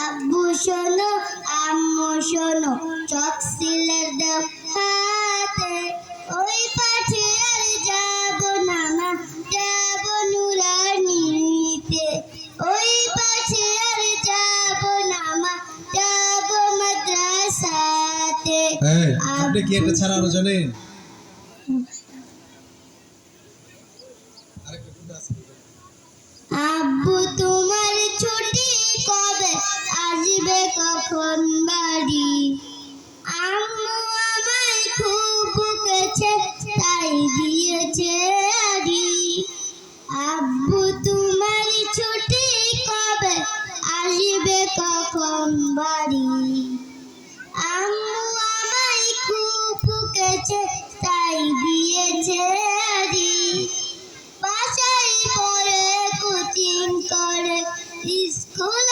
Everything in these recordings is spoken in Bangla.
আব্বু শোনো আম্মু শোনো চক সিলের দাও হাতে। ওই পাঠে আর যাব না মা যাব নুরানিতে ওই পাঠে আর যাব না মা যাব মাদ্রাসাতে আপনি কি এটা ছাড়া আরও জানেন? আরেকটা? আব্বু কখন বাড়ি আম্মু আমায় খুব বকেছে তাই দিয়েছে আড়ি আব্বু, তোমার ছুটি কবে? আসবে কখন বাড়ি? আম্মু আমায় খুব বকেছে তাই দিয়েছে আড়ি বাসায় পড়ে কোচিং করে, স্কুলে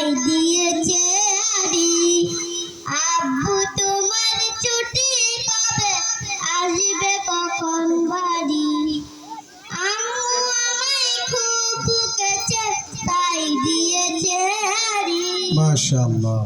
তাই দিয়েছে আব্বু, তোমার ছুটি কবে আসবে কখন বাড়ি? আম্মু আমায় খুব বকেছে তাই দিয়েছে মাশাআল্লাহ।